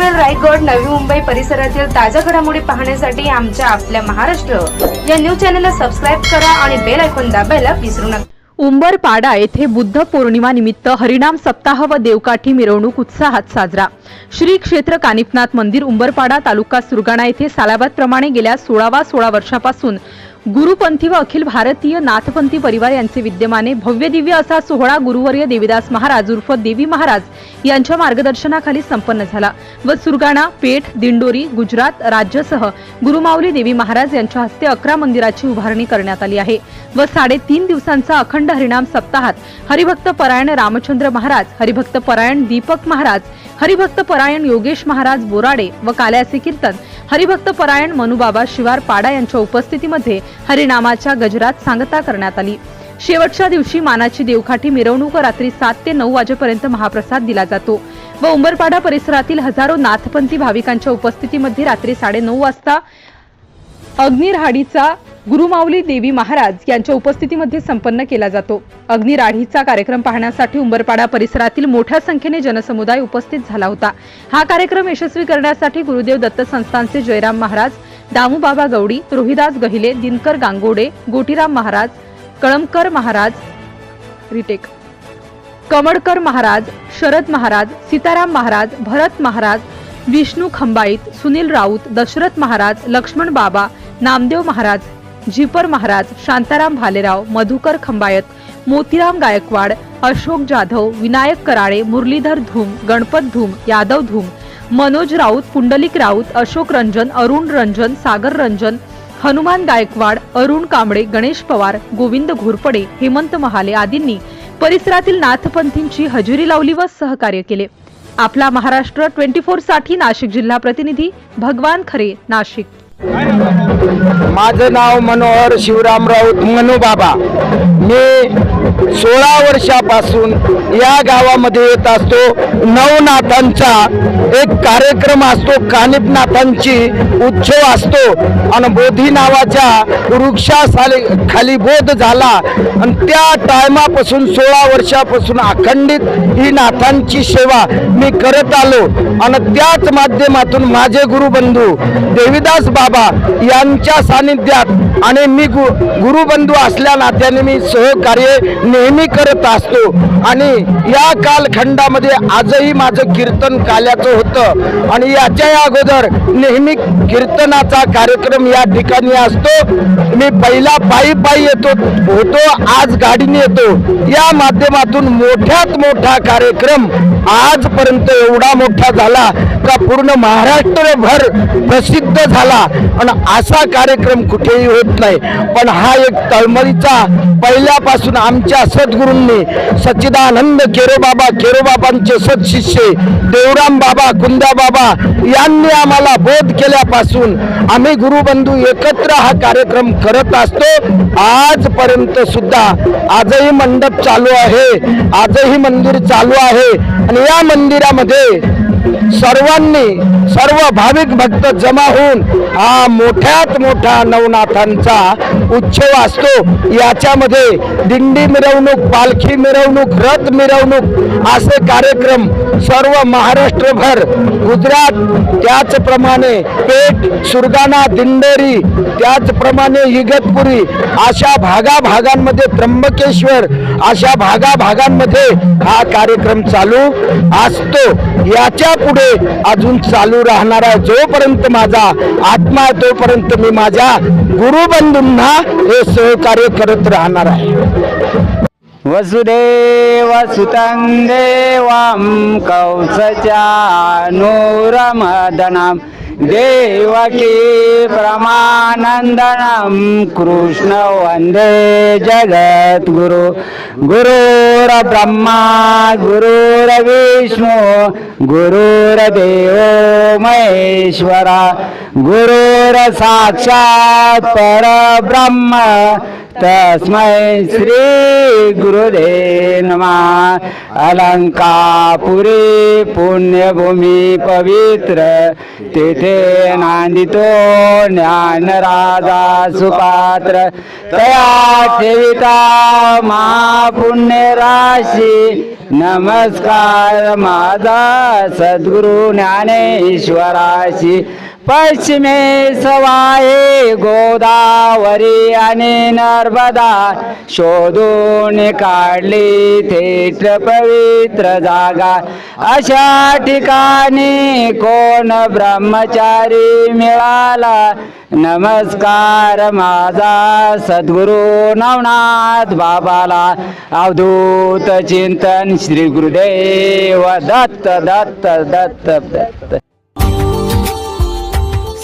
पनवेल रायगड नवी मुंबई परिसरातील ताज्या घडामोडी पाहण्यासाठी आमच्या आपल्या महाराष्ट्र. या न्यूज चॅनलला सबस्क्राईब करा आणि बेल ऐकून दाबायला विसरू नका. उंबरपाडा येथे बुद्ध पौर्णिमा निमित्त हरिनाम सप्ताह व देवकाठी मिरवणूक उत्साहात साजरा. श्री क्षेत्र कानिफनाथ मंदिर उंबरपाडा तालुका सुरगाणा येथे सालाबादप्रमाणे गेल्या सोळावा सोळा वर्षापासून गुरुपंथी व अखिल भारतीय नाथपंथी परिवार यांचे विद्यमाने भव्य दिव्य असा सोहळा गुरुवर्य देवीदास महाराज उर्फ देवी महाराज यांच्या मार्गदर्शनाखाली संपन्न झाला. व सुरगाणा पेठ दिंडोरी गुजरात राज्यासह गुरुमाऊली देवी महाराज यांच्या हस्ते अकरा मंदिराची उभारणी करण्यात आली आहे. व साडेतीन दिवसांचा अखंड हरिणाम सप्ताहात हरिभक्त परायण रामचंद्र महाराज हरिभक्त परायण दीपक महाराज हरिभक्त परायण योगेश महाराज बोराडे व काल्याचे कीर्तन हरिभक्त परायण मनुबाबा शिवार पाडा यांच्या उपस्थितीमध्ये हरिनामाच्या गजरात सांगता करण्यात आली. शेवटच्या दिवशी मानाची देवखाठी मिरवणूक रात्री सात ते नऊ वाजेपर्यंत महाप्रसाद दिला जातो. व उंबरपाडा परिसरातील हजारो नाथपंथी भाविकांच्या उपस्थितीमध्ये रात्री साडेनऊ वाजता अग्निराडीचा गुरुमाऊली देवी महाराज यांच्या उपस्थितीमध्ये संपन्न केला जातो. अग्निराडीचा कार्यक्रम पाहण्यासाठी उंबरपाडा परिसरातील मोठ्या संख्येने जनसमुदाय उपस्थित झाला होता. हा कार्यक्रम यशस्वी करण्यासाठी गुरुदेव दत्त संस्थानचे जयराम महाराज दामूबाबा गवडी रोहिदास गहिले दिनकर गांगोडे गोटीराम महाराज कळमकर महाराज रिटेक. कमडकर महाराज शरद महाराज सीताराम महाराज भरत महाराज विष्णू खंबाईत सुनील राऊत दशरथ महाराज लक्ष्मण बाबा नामदेव महाराज झिपर महाराज शांताराम भालेराव मधुकर खंबायत मोतीराम गायकवाड अशोक जाधव विनायक कराळे मुरलीधर धूम गणपत धूम यादव धूम मनोज राऊत पुंडलिक राऊत अशोक रंजन अरुण रंजन सागर रंजन हनुमान गायकवाड अरुण कांबळे गणेश पवार गोविंद घोरपडे हेमंत महाले आदींनी परिसरातील नाथपंथींची हजेरी लावली व सहकार्य केले. आपला महाराष्ट्र ट्वेंटी फोरसाठी नाशिक जिल्हा प्रतिनिधी भगवान खरे नाशिक. माझं नाव मनोहर शिवराम राऊत मनोबाबा मी सोळा वर्षापासून या गावामध्ये येत असतो. नवनाथांचा एक कार्यक्रम असतो. कानिपनाथांची उत्सव असतो. आणि बोधी नावाच्या वृक्षासाली खाली बोध झाला. आणि त्या टायमापासून सोळा वर्षापासून अखंडित ही नाथांची सेवा मी करत आलो. आणि त्याच माध्यमातून माझे गुरुबंधू देविदास बाबा यांच्या सानिध्यात आणि मी गु गुरुबंधू असल्या नात्याने मी सहकार्य नेहमी करत असतो. आणि या कालखंडामध्ये आजही माझं कीर्तन काल्याचं होतं. आणि याच्या अगोदर नेहमी कीर्तनाचा कार्यक्रम या ठिकाणी असतो. मी पहिला पायी पायी येतो होतो आज गाडीने येतो. या माध्यमातून मोठ्यात मोठा कार्यक्रम आजपर्यंत एवढा मोठा झाला का पूर्ण महाराष्ट्रभर प्रसिद्ध झाला. आणि असा कार्यक्रम कुठेही होत नाही. पण हा एक तळमळीचा पहिल्यापासून आमच्या सद्गुरूंनी सच्चिदानंद केरोबाबा केरोबाबांचे सदशिष्य देवराम बाबा कुंद्या बाबा यांनी आम्हाला बोध केल्यापासून आम्ही गुरुबंधू एकत्र हा कार्यक्रम करत असतो. आजपर्यंत सुद्धा आजही मंडप चालू आहे. आजही मंदिर चालू आहे. आणि या मंदिरामध्ये सर्वांनी सर्व भाविक भक्त जमा होऊन हा मोठ्यात मोठा नवनाथांचा उत्सव असतो. याच्यामध्ये दिंडी मिरवणूक पालखी मिरवणूक रथ मिरवणूक असे कार्यक्रम सर्व महाराष्ट्रभर गुजरात त्याचप्रमाणे पेठ सुरगाणा दिंडोरी त्याचप्रमाणे इगतपुरी अशा भागाभागांमध्ये त्र्यंबकेश्वर अशा भागाभागांमध्ये हा कार्यक्रम चालू असतो. याच्यापुढे अजून चालू राहणार आहे. जोपर्यंत माझा आत्मा आहे तोपर्यंत मी माझ्या गुरुबंधूंना हे सहकार्य करत राहणार आहे. वसुदेव सुतं देवां देवकी प्रमानन्दनं कृष्ण वन्दे जगद्गुरु। गुरुर्ब्रह्मा गुरुर्विष्णु गुरुर्देवो महेश्वरा। गुरुर्साक्षात् परब्रह्म तस्मै श्री गुरुदे नमा। अलङ्कापुरी पुण्यभूमी पवित्र तेथे नांदितो ज्ञान राजा सुपात्र। तया ठेविता मा राशी नमस्कार माझा सद्गुरु ज्ञानेश्वराशी। पश्चिमे सवाये गोदावरी आणि नर्मदा शोधून काढली थेट पवित्र जागा. अशा ठिकाणी कोण ब्रह्मचारी मिळाला? नमस्कार माझा सद्गुरु नवनाथ बाबाला. अवधूत चिंतन श्री गुरुदेव दत्त दत्त दत्त दत्त.